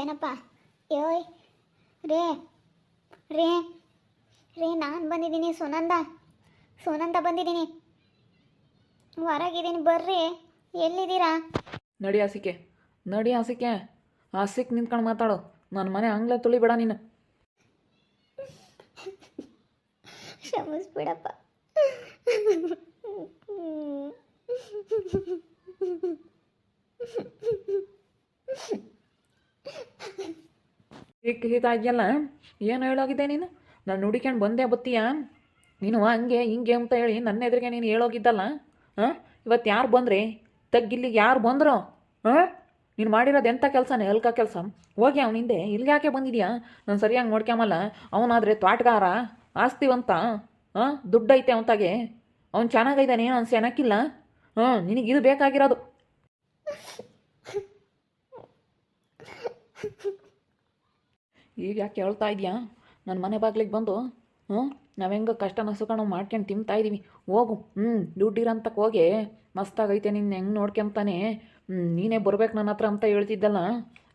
ಏನಪ್ಪ? ಯೋಯ್ ರೇ ರೇ ರೇ ನಾನು ಬಂದಿದ್ದೀನಿ ಸುನಂದ. ಸುನಂದ ಬಂದಿದ್ದೀನಿ. ಹೊರಗಿದ್ದೀನಿ ಬರ್ರಿ. ಎಲ್ಲಿದ್ದೀರಾ? ನಡಿ ಹಸಿಕೆ ನಡಿ ಹಸಿಕೆ ಹಸಿಕ್ ನಿಂತ್ಕೊಂಡು ಮಾತಾಡು. ನನ್ನ ಮನೆ ಅಂಗ್ಲ ತುಳಿಬೇಡ ನೀನು. ಕ್ಷಮಿಸ್ಬಿಡಪ್ಪ. ಈಗ ಇದೆಯಲ್ಲ ಏನು ಹೇಳೋಗಿದ್ದೆ ನೀನು? ನಾನು ನುಡಿಕೊಂಡು ಬಂದೆ ಬತ್ತೀಯ? ನೀನು ಹಂಗೆ ಹಿಂಗೆ ಅಂತ ಹೇಳಿ ನನ್ನ ಎದುರಿಗೆ ನೀನು ಹೇಳೋಗಿದ್ದಲ್ಲ ಹಾಂ ಇವತ್ತು ಯಾರು ಬಂದ್ರಿ? ತಗ್ಗಿಲ್ಲಿಗೆ ಯಾರು ಬಂದರು ಹಾಂ ನೀನು ಮಾಡಿರೋದು ಎಂಥ ಕೆಲಸನೇ? ಎಲ್ಕ ಕೆಲಸ? ಹೋಗಿ ಅವ್ನ ಹಿಂದೆ. ಇಲ್ಲಿಗೆ ಯಾಕೆ ಬಂದಿದ್ಯಾ? ನಾನು ಸರಿಯಾಗಿ ನೋಡ್ಕೊಂಬಲ್ಲ ಅವನಾದರೆ ತ್ವಾಟಗಾರ ಆಸ್ತಿವಂತ ಹಾಂ ದುಡ್ಡೈತೆ ಐತೆ ಅವನು ಚೆನ್ನಾಗೈತಾನೆ ಅವ್ನು ಚೆನ್ನಾಗಿಲ್ಲ ಹಾಂ ನಿನಗೆ ಇದು ಬೇಕಾಗಿರೋದು. ಈಗ ಯಾಕೆ ಹೇಳ್ತಾ ಇದೆಯಾ? ನನ್ನ ಮನೆ ಬಾಗ್ಲಿಗೆ ಬಂದು, ಹ್ಞೂ ನಾವು ಹೆಂಗೆ ಕಷ್ಟ ನಸುಕೊಂಡು ಮಾಡ್ಕೊಂಡು ತಿಂತಾ ಇದ್ದೀವಿ ಹೋಗು ಹ್ಞೂ ದುಡ್ಡಿರಂತಕ್ಕೆ ಹೋಗಿ ಮಸ್ತಾಗೈತೆ ನಿನ್ನ ಹೆಂಗೆ ನೋಡ್ಕೊಂತಾನೆ ನೀನೇ ಬರ್ಬೇಕು ನನ್ನ ಹತ್ರ ಅಂತ ಹೇಳ್ತಿದ್ದಲ್ಲ?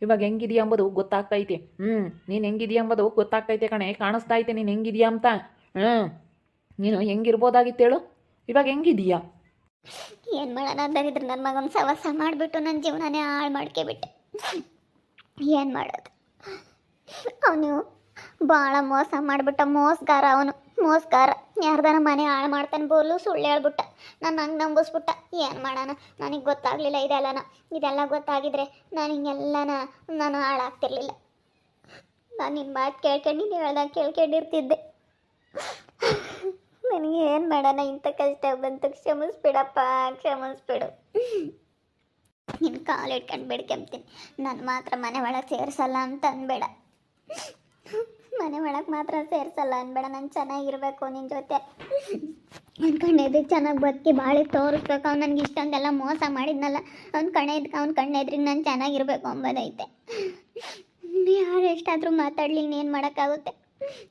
ಇವಾಗ ಹೆಂಗಿದೆಯಾ ಅಂಬೋದು ಗೊತ್ತಾಗ್ತೈತೆ ಹ್ಞೂ ನೀನು ಹೆಂಗಿದೆಯಾ ಅಂಬೋದು ಗೊತ್ತಾಗ್ತೈತೆ ಕಣೆ. ಕಾಣಿಸ್ತಾ ಐತೆ ನೀನು ಹೆಂಗಿದೆಯಾ ಅಂತ. ಹ್ಞೂ ನೀನು ಹೇಳು. ಇವಾಗ ಹೆಂಗಿದೆಯಾ? ಏನು ಮಾಡೋಣ? ಅಂದರಿದ್ರೆ ನನ್ನ ಮಗನ ಸವಸ ಮಾಡಿಬಿಟ್ಟು ನನ್ನ ಜೀವನನೇ ಹಾಳು ಮಾಡ್ಕೊಬಿಟ್ಟೆ ಏನು ಮಾಡೋದು? ಅವನು ಭಾಳ ಮೋಸ ಮಾಡಿಬಿಟ್ಟ, ಮೋಸಗಾರ ಅವನು, ಮೋಸಗಾರ. ಯಾರ್ದಾರ ಮನೆ ಹಾಳು ಮಾಡ್ತಾನೆ ಬೋಲು ಸುಳ್ಳು ಹೇಳ್ಬಿಟ್ಟ, ನಾನು ಹಂಗೆ ನಂಬಿಸ್ಬಿಟ್ಟ. ಏನು ಮಾಡೋಣ? ನನಗೆ ಗೊತ್ತಾಗಲಿಲ್ಲ ಇದೆಲ್ಲನ. ಇದೆಲ್ಲ ಗೊತ್ತಾಗಿದ್ರೆ ನಾನು ಹಿಂಗೆಲ್ಲನ, ನಾನು ಹಾಳಾಗ್ತಿರ್ಲಿಲ್ಲ. ನಾನು ನಿನ್ನ ಮಾತು ಕೇಳ್ಕೊಂಡು, ನೀನು ಹೇಳ್ದಾಗ ಕೇಳ್ಕೊಂಡಿರ್ತಿದ್ದೆ. ನನಗೆ ಏನು ಮಾಡೋಣ? ಇಂಥ ಕಷ್ಟ ಬಂತು. ಕ್ಷಮಿಸ್ಬಿಡಪ್ಪ, ಕ್ಷಮಿಸ್ಬಿಡು. ನಿನ್ನ ಕಾಲು ಇಟ್ಕೊಂಡು ಬೇಡ್ಕೊಂತೀನಿ ನಾನು ಮಾತ್ರ ಮನೆ ಒಳಗೆ ಸೇರಿಸಲ್ಲ ಅಂತ ಅನ್ಬೇಡ. ಮನೆ ಒಳಗೆ ಮಾತ್ರ ಸೇರಿಸಲ್ಲ ಅನ್ಬೇಡ. ನಾನು ಚೆನ್ನಾಗಿರ್ಬೇಕು ನಿನ್ನ ಜೊತೆ. ಅನ್ಕೊಂಡಿದ್ದೆ ಚೆನ್ನಾಗಿ ಬದುಕಿ ಬಾಳಿ ತೋರಿಸ್ಬೇಕು. ಅವ್ನು ನನಗೆ ಇಷ್ಟೊಂದೆಲ್ಲ ಮೋಸ ಮಾಡಿದ್ನಲ್ಲ. ಅವ್ನು ಅವ್ನ ಕಣ್ಣು ಎದ್ರಿ ನಾನು ಚೆನ್ನಾಗಿರ್ಬೇಕು ಅಂಬೋದೈತೆ. ಯಾರು ಎಷ್ಟಾದರೂ ಮಾತಾಡ್ಲಿ, ಇನ್ನೇನು ಮಾಡೋಕ್ಕಾಗುತ್ತೆ?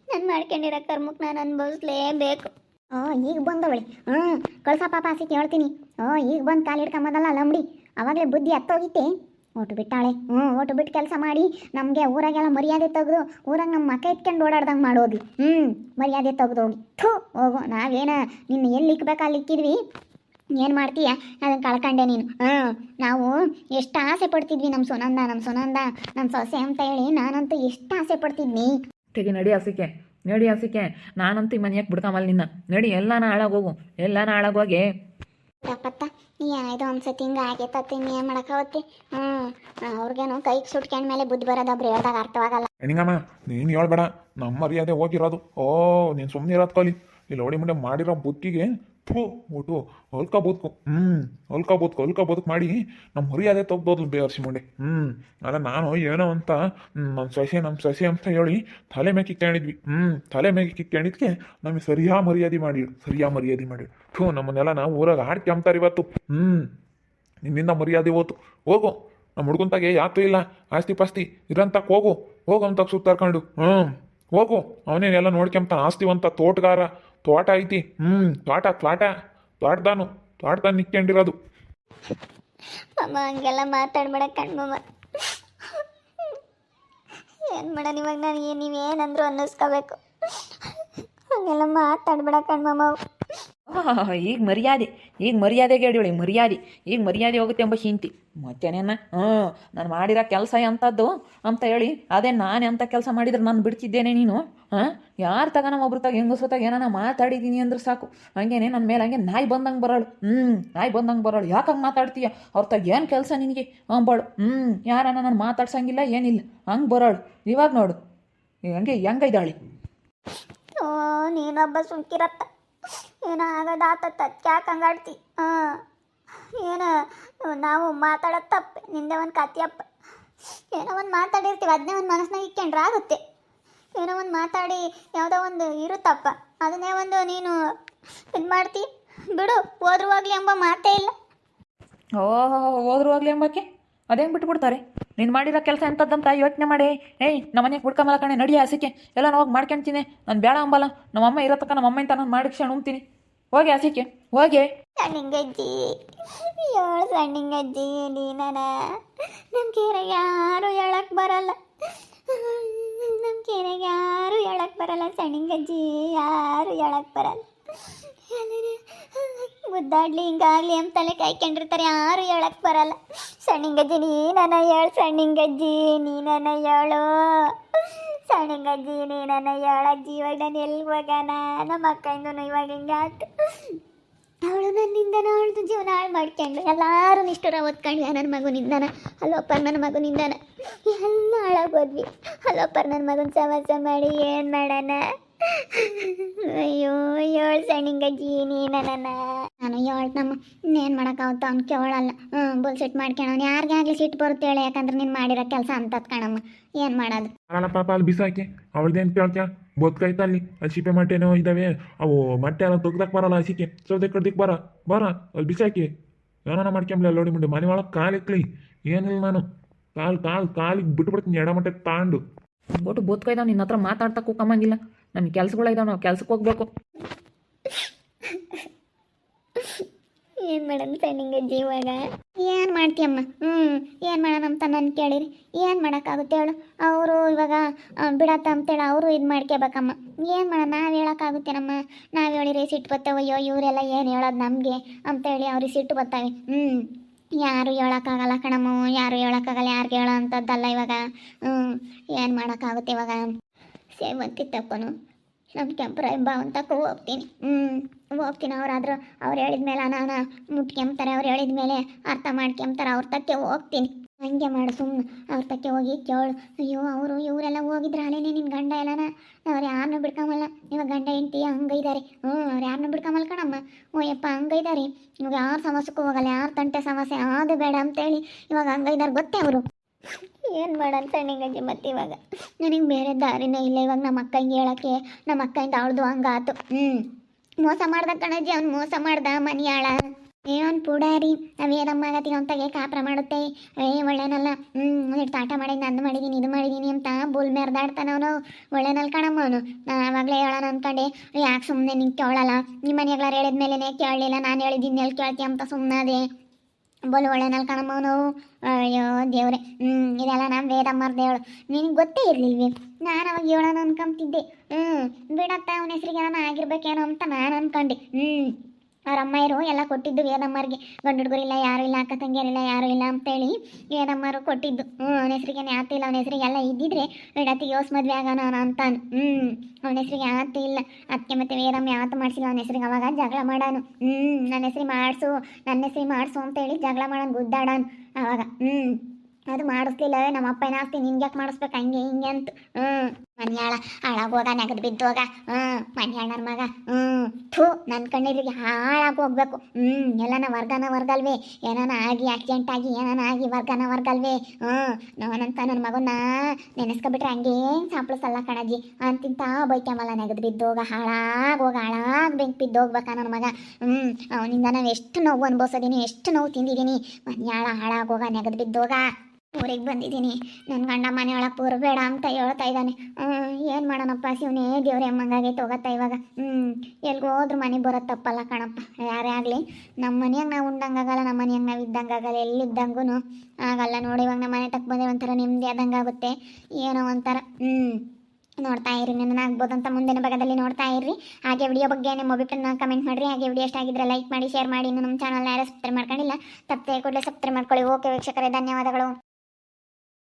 ನಾನು ಮಾಡ್ಕೊಂಡಿರೋ ಕರ್ಮಕ್ಕೆ ನಾನು ಅನುಭವಿಸ್ಲೇಬೇಕು. ಓ ಈಗ ಬಂದವಳಿ. ಹ್ಞೂ ಕಳ್ಸ ಪಾಪ ಆಸಿ ಕೇಳ್ತೀನಿ. ಓ ಈಗ ಬಂದು ಕಾಲು ಹಿಡ್ಕೊಂಬದಲ್ಲ ಲಂಬಡಿ ಅವಾಗಲೇ ಬುದ್ಧಿ ಹತ್ತೋಗಿತ್ತೆ? ಓಟು ಬಿಟ್ಟಾಳೆ. ಹ್ಞೂ ಓಟು ಬಿಟ್ಟು ಕೆಲಸ ಮಾಡಿ ನಮಗೆ ಊರಾಗೆಲ್ಲ ಮರ್ಯಾದೆ ತೆಗೆದು ಊರಾಗ ನಮ್ಮ ಮಕ್ಕ ಇಟ್ಕೊಂಡು ಓಡಾಡ್ದಂಗೆ ಮಾಡೋಗಿ ಹ್ಞೂ ಮರ್ಯಾದೆ ತೆಗೆದು ಹೋಗಿ. ಥೂ, ಹೋಗು, ನಾವೇನು ನಿನ್ನ ಎಲ್ಲಿ ಇಕ್ಬೇಕು ಅಲ್ಲಿ ಇಕ್ಕಿದ್ವಿ? ಏನು ಮಾಡ್ತೀಯ? ಅದನ್ನು ಕಳ್ಕೊಂಡೆ ನೀನು. ಹಾಂ ನಾವು ಎಷ್ಟು ಆಸೆ ಪಡ್ತಿದ್ವಿ ನಮ್ಮ ಸುನಂದ ನಮ್ಮ ಸುನಂದ ನಮ್ಮ ಸೊಸೆ ಅಂತ ಹೇಳಿ ನಾನಂತೂ ಎಷ್ಟು ಆಸೆ ಪಡ್ತಿದ್ನಿ. ತೆಗಿ, ನಡಿ ಹಸಿಕೆ ನಡಿ ಹಸಿಕೆ. ನಾನಂತೂ ಮನೆಯಾಗ ಬಿಡ್ತಾವಲ್ಲ ನಿನ್ನ. ನಡಿ, ಎಲ್ಲಾನ ಹಾಳಾಗೋಗು ಎಲ್ಲಾನ ಹಾಳಾಗೋಗಿ ದಪ್ಪತ್ತ ಏನಾಯ್ತು ಒಂದ್ಸತಿ ಹಿಂಗೆ ನೀ ಏನ್ ಮಾಡೋಕ್ಕಾಗುತ್ತೆ ಹ್ಮ್, ಅವ್ರಿಗೇನು ಕೈಗೆ ಸುಟ್ಕೊಂಡ್ ಮೇಲೆ ಬುದ್ಧಿ ಬರೋದೊಬ್ರು ಹೇಳ್ದಾಗ ಅರ್ಥವಾಗಲ್ಲ. ನಿಂಗಮ್ಮ, ನೀನು ಹೇಳ್ಬೇಡ ನಮ್ಮ ಮರ್ಯಾದೆ ಹೋಗಿರೋದು. ಓ, ನೀನು ಸುಮ್ಮನೆ ಇರೋದ್ ಕಲಿ. ಇಲ್ಲಿ ಓಡಿ ಮುಂದೆ ಮಾಡಿರೋ ಬದುಕಿಗೆ ಥೂ ಒಟ್ಟು ಹೊಲ್ಕ ಬದುಕು. ಹ್ಞೂ ಹೊಲ್ಕ ಬದುಕು ಹೊಲ್ಕ ಬದುಕು ಮಾಡಿ ನಮ್ಮ ಮರ್ಯಾದೆ ತೆಗ್ದೋದು ಬೇವರ್ಸಿ ಮುಂಡೆ ಹ್ಞೂ ಅಲ್ಲ ನಾನು ಏನೋ ಅಂತ ನಮ್ಮ ಸೊಸೆ ನಮ್ಮ ಸೊಸೆ ಅಂತ ಹೇಳಿ ತಲೆ ಮೇಲೆ ಕೇಳಿದ್ವಿ ಹ್ಞೂ ತಲೆ ಮೇಲೆ ಕಿಕ್ಕೊಂಡಿದ್ಕೆ ನಮಗೆ ಸರಿಯಾ ಮರ್ಯಾದೆ ಮಾಡಿ ಸರಿಯಾ ಮರ್ಯಾದೆ ಮಾಡಿ ಥೂ, ನಮ್ಮನ್ನೆಲ್ಲ ನಾವು ಊರಾಗ ಆಡ್ಕೊಂತಾರೆ ಇವತ್ತು. ಹ್ಞೂ ನಿನ್ನಿಂದ ಮರ್ಯಾದೆ ಹೋತು. ಹೋಗು ನಮ್ಮ ಹುಡುಗಂತಾಗೆ ಯಾತೂ ಇಲ್ಲ. ಆಸ್ತಿ ಪಾಸ್ತಿ ಇರಂತಕ್ಕೆ ಹೋಗು. ಹೋಗು ಅಂತ ಸುತ್ತಾರ್ಕೊಂಡು ಹ್ಞೂ ಹೋಗು ಅವನೇನೆಲ್ಲ ಆಸ್ತಿ ಆಸ್ತಿವಂತ ತೋಟಗಾರ. ತೋಟ ಐತಿ. ಹ್ಞೂ ತೋಟ ತ್ವಾಟ ತೋಟದಾನು ತೋಟದಾನ ನಿಕ್ಕೊಂಡಿರೋದು ಅಮ್ಮ, ಹಂಗೆಲ್ಲ ಮಾತಾಡ್ಬೇಡ ಕಣ್ಮಮ್ಮ. ಏನು ಮಾಡೋಣ ಇವಾಗ ನಾನು ಏನು ನೀವೇನಂದ್ರು ಅನ್ನಿಸ್ಕೋಬೇಕು. ಹಂಗೆಲ್ಲ ಮಾತಾಡ್ಬೇಡ ಕಣ್ಮಮ್ಮ. ಈಗ ಮರ್ಯಾದೆ, ಈಗ ಮರ್ಯಾದೆಗೆ ಹೇಳಿ ಮರ್ಯಾದೆ, ಈಗ ಮರ್ಯಾದೆ ಹೋಗುತ್ತೆ ಎಂಬ ಹಿಂತಿ. ಮತ್ತೇನೇನ? ಹ್ಞೂ, ನಾನು ಮಾಡಿರೋ ಕೆಲಸ ಎಂಥದ್ದು ಅಂತ ಹೇಳಿ, ಅದೇ ನಾನು ಎಂಥ ಕೆಲಸ ಮಾಡಿದ್ರೆ ನಾನು ಬಿಡ್ತಿದ್ದೇನೆ ನೀನು? ಹಾಂ, ಯಾರು ತಗ ನಮ್ಮ ಒಬ್ರು ತಗ, ಹೆಂಗಸ್ರು ತಗ ಏನಾನ ಮಾತಾಡಿದ್ದೀನಿ ಅಂದ್ರೆ ಸಾಕು. ಹಂಗೇನೆ ನನ್ನ ಮೇಲೆ ಹಂಗೆ ನಾಯಿ ಬಂದಂಗೆ ಬರೋಳು. ಹ್ಞೂ ನಾಯಿ ಬಂದಂಗೆ ಬರೋಳು. ಯಾಕೆ ಹಂಗೆ ಮಾತಾಡ್ತೀಯ? ಅವ್ರ ತಗ ಏನು ಕೆಲಸ ನಿನಗೆ? ಅಂಬಾಳು ಹ್ಞೂ ಯಾರನ್ನ ನಾನು ಮಾತಾಡ್ಸಂಗಿಲ್ಲ, ಏನಿಲ್ಲ. ಹಂಗೆ ಬರೋಳು. ಇವಾಗ ನೋಡು. ಹಂಗೆ ಹೆಂಗೈದಾಳಿ ಓ, ನೀನೊಬ್ಬ ಸುಮ್ಕಿರತ್ತ ಏನೋ ಆಗೋದಾತತ್ತ ಯಾಕೆ ಹಂಗಾಡ್ತಿ? ಹಾಂ. ಏನು, ನಾವು ಮಾತಾಡೋದು ತಪ್ಪ, ನಿಂದೆ ಒಂದು ಕತಿಯಪ್ಪ ಏನೋ ಒಂದು ಮಾತಾಡಿರ್ತೀವಿ ಅದನ್ನೇ ಒಂದು ಮನಸ್ಸಿನಾಗ ಇಟ್ಕೊಂಡ್ರೆ ಆಗುತ್ತೆ. ಏನೋ ಒಂದು ಮಾತಾಡಿ, ಯಾವುದೋ ಒಂದು ಇರುತ್ತಪ್ಪ. ಅದನ್ನೇ ಒಂದು ನೀನು ಇದು ಮಾಡ್ತಿ. ಬಿಡು ಹೋದ್ರು ಹೋಗ್ಲಿ ಎಂಬ ಮಾತೇ ಇಲ್ಲ. ಓಹೋ ಹೋದ್ರು ಹೋಗ್ಲಿ ಎಂಬಕ್ಕೆ ಅದೇನು ಬಿಟ್ಬಿಡ್ತಾರೆ? ನೀನು ಮಾಡಿರೋ ಕೆಲಸ ಎಂಥದ್ದಂತ ಯೋಚನೆ ಮಾಡಿ. ಏಯ್ ನಮ್ಮ ಮನೆಗೆ ಬಿಡ್ಕೊಂಬಲ್ಲ ಕಣೆ, ನಡಿ ಹಸಿಕೆ ಎಲ್ಲ ಹೋಗಿ ಮಾಡ್ಕೊಂತೀನಿ ನಾನು ಬೇಡ ಅಂಬಲ್ಲ. ನಮ್ಮಮ್ಮ ಇರೋ ತಕ್ಕ ನಮ್ಮ ಅಮ್ಮ ಅಂತ ನಾನು ಮಾಡಿಕ್ಷಣ ಉಣ್ತೀನಿ. ಹೋಗಿ ಹಸಿಕೆ ಹೋಗಿ. ಸಣ್ಣಿಂಗಜ್ಜಿ ಏಳು ಸಣ್ಣಿಂಗಜ್ಜಿ ನೀನನ. ಕೇರೆ ಯಾರು ಹೇಳಕ್ ಬರಲ್ಲ. ನಮ್ಮ ಕೇರೆ ಯಾರು ಹೇಳಕ್ ಬರಲ್ಲ ಸಣ್ಣಿಂಗಜ್ಜಿ ಯಾರು ಹೇಳಕ್ ಬರಲ್ಲ. ಮುದ್ದಾಡ್ಲಿ ಹಿಂಗಾಗ್ಲಿ ತಲೆ ಕಾಯ್ಕೊಂಡಿರ್ತಾರೆ, ಯಾರು ಹೇಳಕ್ ಬರಲ್ಲ. ಸಣ್ಣಿಂಗಜ್ಜಿ ನೀನ ಹೇಳು ಸಣ್ಣಿಂಗಜ್ಜಿ ನನ್ನ ಹೇಳು. ಸಣ್ಣಿಂಗಜ್ಜಿ ನೀ ನನ್ನ ಹೇಳಜ್ಜಿ ಇವಾಗ ನಾನು ಎಲ್ಲಿ ಹೋಗೋಣ ನಮ್ಮ ಇವಾಗ ಹಿಂಗಾತು ಅವಳು ನನ್ನಿಂದ ಅವಳದು ಜೀವನ ಹಾಳು ಮಾಡ್ಕೊಂಡು ಎಲ್ಲರೂ ನಿಷ್ಠುರ ಓದ್ಕೊಂಡ್ವಿ ನನ್ನ ಮಗುನಿಂದನ? ಅಲ್ಲೋಪ್ಪ ನನ್ನ ಮಗುನಿಂದನ? ಎಲ್ಲ ಹಾಳಾಗೋದ್ವಿ ಅಲ್ಲೋಪ್ಪ ನನ್ನ ಮಗನ ಸಮಸ್ಯೆ ಮಾಡಿ ಏನು ಮಾಡೋಣ? ಅಯ್ಯೋ ಏಳು ಸಣ್ಣಿಂಗಜ್ಜಿ ನೀನ ನನ್ನ ನಾನು ಏಳು ನಮ್ಮ ಇನ್ನೇನು ಮಾಡೋಕ್ಕಾಗುತ್ತ ಅವ್ನು ಕೇಳಲ್ಲ. ಹ್ಞೂ ಬುಲ್ಸಿಟ್ ಮಾಡ್ಕೊಳವ್ನು ಯಾರಿಗೆ ಆಗಲಿ ಸಿಟ್ಟು ಬರುತ್ತೆ ಹೇಳಿ ಯಾಕಂದ್ರೆ ನೀನು ಮಾಡಿರೋ ಕೆಲಸ ಅಂತದ್ ಕಣಮ್ಮ. ಏನು ಮಾಡೋದು? ಅಲ್ಲ ಪಾಪ ಅಲ್ಲಿ ಬಿಸಾಕಿ. ಅವಳ್ದೇನು ಕೇಳ್ತ್ಯಾ? ಬದುಕೈತ ಅಲ್ಲಿ? ಅಲ್ಲಿ ಸಿಪ್ಪೆ ಮಟ್ಟೆನೋ ಇದಾವೆ. ಅವು ಮಟ್ಟೆ ಎಲ್ಲ ತೆಗ್ದಕ್ಕೆ ಬರಲ್ಲ ಹಸಿಕೆ ಸೌದೆ ಕಡ್ದಿಕ್ಕೆ ಬರ ಬರ ಅಲ್ಲಿ ಬಿಸಾಕಿ. ಏನಾನ ಮಾಡ್ಕೊಂಬ್ಲಿ ಅಲ್ಲಿ ನೋಡಿ ಮುಂದೆ ಮನೆ ಒಳಗೆ ಕಾಲು ಇಕ್ಲಿ. ಏನಿಲ್ಲ ನಾನು. ಕಾಲು ಕಾಲು ಕಾಲಿಗೆ ಬಿಟ್ಬಿಡ್ತೀನಿ ಎಡ ಮಟ್ಟೆ ತಾಂಡು. ಬೋಟು ಬೋತ್ಕ ಇದಾವ ನಿನ್ನ ಹತ್ರ ಮಾತಾಡ್ತಾ ಕೂಕಮ್ಮಂಗಿಲ್ಲ. ನಮಗೆ ಕೆಲಸಗಳಿದಾವೆ ನಾವು ಕೆಲ್ಸಕ್ಕೆ ಹೋಗ್ಬೇಕು. ಏನು ಮಾಡೋಣ ನಿಮಗೆ ಜೀವಾಗ ಏನು ಮಾಡ್ತೀಯಮ್ಮ? ಹ್ಞೂ ಏನು ಮಾಡೋಣ ಅಂತ ನಾನು ಕೇಳಿರಿ. ಏನು ಮಾಡೋಕ್ಕಾಗುತ್ತೆ ಹೇಳು? ಅವರು ಇವಾಗ ಬಿಡತ್ತ ಅಂತೇಳಿ ಅವರು ಇದು ಮಾಡ್ಕೋಬೇಕಮ್ಮ ಏನು ಮಾಡೋಣ ನಾವು ಹೇಳೋಕ್ಕಾಗುತ್ತೇನಮ್ಮ? ನಾವು ಹೇಳಿರಿ ಸಿಟ್ಟು ಬರ್ತವೆ ಅಯ್ಯೋ, ಇವರೆಲ್ಲ ಏನು ಹೇಳೋದು ನಮಗೆ? ಅಂತೇಳಿ ಅವ್ರಿಗೆ ಸಿಟ್ಟು ಬರ್ತಾವೆ ಹ್ಞೂ ಯಾರು ಹೇಳೋಕ್ಕಾಗಲ್ಲ ಕಣಮ್ಮ. ಯಾರು ಹೇಳೋಕ್ಕಾಗಲ್ಲ? ಯಾರಿಗೆ ಹೇಳೋ ಅಂಥದ್ದಲ್ಲ ಇವಾಗ. ಹ್ಞೂ ಏನು ಮಾಡೋಕ್ಕಾಗುತ್ತೆ ಇವಾಗ? ಸೇವಂತಿ ತಪ್ಪನು ನಮ್ಮ ಕೆಂಪರಾಯ ಭಾವನ್ ತಕ್ಕ ಹೋಗ್ತೀನಿ. ಹ್ಞೂ ಹೋಗ್ತೀನಿ ಅವರಾದರೂ. ಅವ್ರು ಹೇಳಿದ ಮೇಲೆ ನಾನು ಮುಟ್ಕೊಂಬ್ತಾರೆ ಅವ್ರು ಹೇಳಿದ ಮೇಲೆ ಅರ್ಥ ಮಾಡ್ಕೊಂಬ್ತಾರೆ ಅವ್ರ ತಕ್ಕೆ ಹೋಗ್ತೀನಿ. ಹಂಗೆ ಮಾಡು ಸುಮ್ಮನೆ ಅವ್ರ ತಕ್ಕೆ ಹೋಗಿ ಕೇಳು. ಅಯ್ಯೋ, ಅವರು, ಇವರೆಲ್ಲ ಹೋಗಿದ್ರೆ ಅಲ್ಲೇನೆ ನಿನ್ನ ಗಂಡ ಎಲ್ಲನ? ಅವ್ರು ಯಾರನ್ನೂ ಬಿಡ್ಕೊಂಬಲ್ಲ. ಇವಾಗ ಗಂಡ, ಹೆಂಡತಿ ಇದ್ದಾರೆ ಹ್ಞೂ ಅವ್ರು ಯಾರನ್ನೂ ಬಿಡ್ಕೊಂಬಲ್ಲ ಕಣಮ್ಮ. ಓ, ಯಪ್ಪ ಇದ್ದಾರೆ ಇವಾಗ ಯಾರು ಸಮಸ್ಯೆಗೂ ಹೋಗಲ್ಲ, ಯಾರು ತಂಟೆ ಸಮಸ್ಯೆ? ಅದು ಬೇಡ ಅಂತೇಳಿ ಇವಾಗ ಹಂಗೈದಾರೆ ಗೊತ್ತೇ ಅವರು. ಏನು ಮಾಡಂತ ಸಣ್ಣಿಗಜ್ಜಿ ಮತ್ತೆ ಇವಾಗ? ನನಗೆ ಬೇರೆ ದಾರಿನೇ ಇಲ್ಲ. ಇವಾಗ ನಮ್ಮ ಅಕ್ಕಂಗೆ ಹೇಳೋಕ್ಕೆ ನಮ್ಮ ಅಕ್ಕಂದ ಅವಳದು ಹಂಗಾತು. ಹ್ಞೂ ಮೋಸ ಮಾಡ್ದ ಕಣಜ್ಜಿ ಅವ್ನು ಮೋಸ ಮಾಡ್ದ ಮನಿಯಾಳ. ಏ ಅವ್ನು ಪುಡಾರಿ ಅವೇನಮ್ಮ ಆಗತ್ತೀಗ ಅವ್ನು ತೆಗೆ ಕಾಪ್ರ ಮಾಡುತ್ತೆ? ಏ ಒಳ್ಳೆನಲ್ಲ. ಹ್ಞೂ ತಾಟ ಮಾಡಿದ್ದೀನಿ ನಾನು ಮಾಡಿದ್ದೀನಿ ಇದು ಮಾಡಿದ್ದೀನಿ ಅಂತ ಬುಲ್ ಮೆರ್ದಾಡ್ತಾನ ಅವನು. ಒಳ್ಳೆನಲ್ಲ ಕಣಮ್ಮ ಅವನು. ನಾನು ಆವಾಗಲೇ ಹೇಳೋಣ ಅಂದ್ಕೊಂಡೆ ಯಾಕೆ ಸುಮ್ಮನೆ ನಿಂಗೆ ಕೇಳಲ್ಲ ನಿಮ್ಮ ಮನೆಯಾಗ್ಲಾರು ಹೇಳಿದ ಮೇಲೇ ಕೇಳಲಿಲ್ಲ. ನಾನು ಹೇಳಿದ್ದೀನಿ ಎಲ್ಲಿ ಕೇಳ್ತೀಯ ಅಂತ ಸುಮ್ಮನೆ ಅದೇ ಒಳ್ಳೆ ಒಳ್ಳೆನಲ್ ಕಣಮ್ಮ ನೋವು ಅಯ್ಯೋ ದೇವ್ರೆ ಹ್ಞೂ ಇದೆಲ್ಲ ನಾನು ವೇದಮ್ಮರ ದೇವಳು ನಿನಗೆ ಗೊತ್ತೇ ಇರಲಿಲ್ವಿ? ನಾನು ಅವಾಗ ಹೇಳೋಣ ಅನ್ಕೊಂತಿದ್ದೆ ಹ್ಞೂ ಬಿಡತ್ತ ಅವನ ಹೆಸ್ರಿಗೆ ನಾನು ಆಗಿರ್ಬೇಕೇನೋ ಅಂತ ನಾನು ಅನ್ಕೊಂಡೆ. ಹ್ಞೂ ಅವ್ರ ಅಮ್ಮಯ್ಯರು ಎಲ್ಲ ಕೊಟ್ಟಿದ್ದು ವೇದಮ್ಮರಿಗೆ. ಗಂಡು ಹುಡುಗರು ಇಲ್ಲ, ಯಾರು ಇಲ್ಲ, ಅಕ್ಕ ತಂಗಿಯರಿಲ್ಲ ಯಾರು ಇಲ್ಲ ಅಂತೇಳಿ ವೇದಮ್ಮರು ಕೊಟ್ಟಿದ್ದು. ಹ್ಞೂ ಅವನ ಹೆಸರಿಗೆ ಆತಿಲ್ಲ ಅವನ ಹೆಸರಿಗೆ ಎಲ್ಲ ಇದ್ದಿದ್ರೆ ಇಡತ್ತಿಗೆ ಯೋಸ್ ಮದುವೆ ಆಗೋಣ ಅವನು ಅಂತಾನು ಹ್ಞೂ ಅವನ ಹೆಸರಿಗೆ ಯಾತು ಇಲ್ಲ. ಅದಕ್ಕೆ ಮತ್ತೆ ವೇದಮ್ಮ ಯಾವತ್ತು ಮಾಡಿಸಿಲ್ಲ, ಅವನ ಹೆಸರಿಗೆ ಅವಾಗ ಜಗಳ ಮಾಡಾನು. ಹ್ಞೂ ನನ್ನ ಹೆಸರಿಗೆ ಮಾಡಿಸು, ನನ್ನ ಹೆಸ್ರಿಗೆ ಮಾಡಿಸು ಅಂತೇಳಿ ಜಗಳ ಮಾಡೋನು, ಗುದ್ದಾಡಾನು ಅವಾಗ. ಹ್ಞೂ ಅದು ಮಾಡಿಸ್ಲಿಲ್ಲ ನಮ್ಮ ಅಪ್ಪನ ಆಸ್ತಿ ನಿನ್ಗೆ ಯಾಕೆ ಮಾಡಿಸ್ಬೇಕು, ಹಂಗೆ ಹಿಂಗೆ ಅಂತ. ಹ್ಞೂ ಮನ್ಯಾಳ ಹಾಳಾಗೋಗ ನೆಗದು ಬಿದ್ದೋಗ ಮನ್ಯಾಳ ಮನ್ಯಾಳನ ಮಗ. ಹ್ಮ್, ಥೂ ನನ್ನ ಕಣ್ಣೀರಿಗೆ ಹಾಳಾಗಿ ಹೋಗ್ಬೇಕು. ಹ್ಮ್, ಎಲ್ಲನ ವರ್ಗನ ವರ್ಗಲ್ವೇ. ಏನಾನ ಆಗಿ ಆಕ್ಸಿಡೆಂಟ್ ಆಗಿ, ಏನಾನ ಆಗಿ ವರ್ಗನ ವರ್ಗಲ್ವೇ. ಹ್ಞೂ ನಾನಂತ ನನ್ನ ಮಗನ ನೆನೆಸ್ಕೊಬಿಟ್ರೆ ಹಂಗೇ ಸಾಂಪ್ಳಿಸಲ್ಲ ಕಣಜ್ಜಿ. ಅಂತಿಂತ ಬೈಕ್ಯಾಮಲ್ಲ ನಗದು ಬಿದ್ದೋಗ ಹಾಳಾಗೋಗ ಹಾಳಾಗಿ ಬೆಂಕಿ ಬಿದ್ದೋಗ್ಬೇಕ ನನ್ನ ಮಗ. ಹ್ಮ್, ಅವನಿಂದ ನಾವು ಎಷ್ಟು ನೋವು ಅನುಭವಿಸೋದೀನಿ, ಎಷ್ಟು ನೋವು ತಿಂದಿದ್ದೀನಿ ಮನ್ಯಾಳ ಹಾಳಾಗೋಗ ನೆಗದು ಬಿದ್ದೋಗ ಊರಿಗೆ ಬಂದಿದ್ದೀನಿ. ನನ್ನ ಗಂಡ ಮನೆ ಒಳಗೆ ಬರಬೇಡ ಅಂತ ಹೇಳ್ತಾ ಇದ್ದಾನೆ. ಏನು ಮಾಡೋಣಪ್ಪ ಶಿವನೇ, ದೇವ್ರೆ ಎಮ್ಮಂಗಾಗೆ ಹೋಗತ್ತ ಇವಾಗ. ಹ್ಞೂ ಎಲ್ಗೆ ಹೋದ್ರೂ ಮನೆಗೆ ಬರೋದು ತಪ್ಪಲ್ಲ ಕಣಪ್ಪ. ಯಾರೇ ಆಗಲಿ ನಮ್ಮ ಮನೆಯಾಗ ನಾವು ಉಂಡಂಗಾಗಲ್ಲ ನಮ್ಮ ಮನೆಯಾಗ ನಾವು ಇದ್ದಂಗಾಗಲ್ಲ ಎಲ್ಲಿದ್ದಂಗೂ ಆಗಲ್ಲ ನೋಡಿ, ಇವಾಗ ನಮ್ಮ ಮನೆ ತಕ್ಕ ಬಂದರೆ ಒಂಥರ ನೆಮ್ಮದಿ ಆದಂಗೆ ಆಗುತ್ತೆ ಏನೋ ಒಂಥರ ಹ್ಞೂ ನೋಡ್ತಾ ಇರಿ ನನ್ನ ಅಂತ ಮುಂದಿನ ಭಾಗದಲ್ಲಿ ನೋಡ್ತಾ ಇರ್ರಿ ಹಾಗೆ ವಿಡಿಯೋ ಬಗ್ಗೆ ನಿಮ್ಮ ಅಭಿಪ್ರಾಯನ ಕಮೆಂಟ್ ಮಾಡಿರಿ. ಹಾಗೆ ವಿಡಿಯೋ ಇಷ್ಟ ಆಗಿದ್ರೆ ಲೈಕ್ ಮಾಡಿ ಶೇರ್ ಮಾಡಿ. ಇನ್ನು ನಮ್ಮ ಚಾನಲ್ ಯಾರು ಸಬ್ಸ್ಕ್ರೈಬ್ ಮಾಡ್ಕೊಂಡಿಲ್ಲ, ತಪ್ಪದೆ ಕೂಡಲೇ ಸಬ್ಸ್ಕ್ರೈಬ್ ಮಾಡ್ಕೊಳ್ಳಿ. ಓಕೆ ವೀಕ್ಷಕರೇ, ಧನ್ಯವಾದಗಳು.